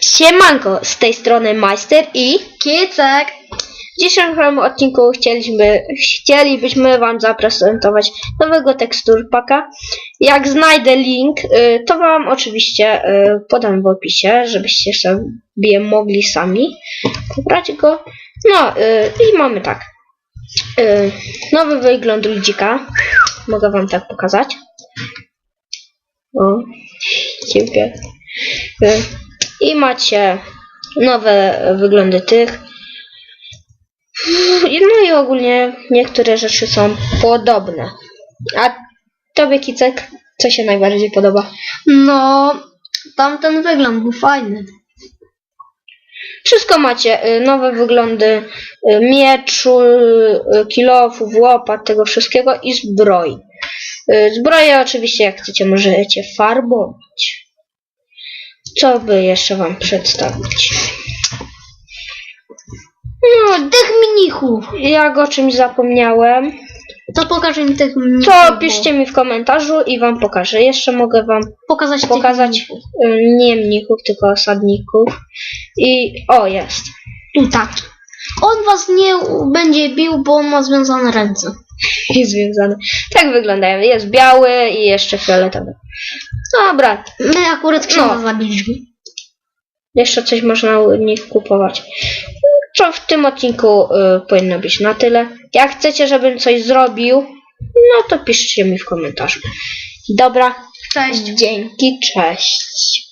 Siemanko, z tej strony Majster i Kicek! w dzisiejszym odcinku chcieliśmy, chcielibyśmy Wam zaprezentować nowego teksturpaka. Jak znajdę link, y, to Wam oczywiście y, podam w opisie, żebyście sobie mogli sami pobrać go. No y, i mamy tak. Nowy wygląd ludzika. Mogę Wam tak pokazać. O. Y, I macie nowe wyglądy tych. No i ogólnie niektóre rzeczy są podobne. A tobie, Kicek, co się najbardziej podoba? No, tamten wygląd był fajny. Wszystko macie. y, Nowe wyglądy y, mieczu, y, kilofów, łopat, tego wszystkiego i zbroi. Zbroje oczywiście jak chcecie możecie farbować. Co by jeszcze wam przedstawić? No, Tych mnichów! jak o czymś zapomniałem, To pokażę mi tych mnichów. to bo- piszcie mi w komentarzu i wam pokażę. Jeszcze mogę wam Pokazać, tych pokazać mnichów. y, nie mnichów, tylko osadników. I o, jest. Tu tak. On was nie u- będzie bił, bo on ma związane ręce. Jest związany. Tak wyglądają. Jest biały i jeszcze fioletowy. Dobra, My akurat księdza No. zabiliśmy. jeszcze coś można u nich kupować. Co w tym odcinku y, powinno być na tyle. Jak chcecie, żebym coś zrobił, no to piszcie mi w komentarzu. Dobra, Cześć. dzięki, cześć.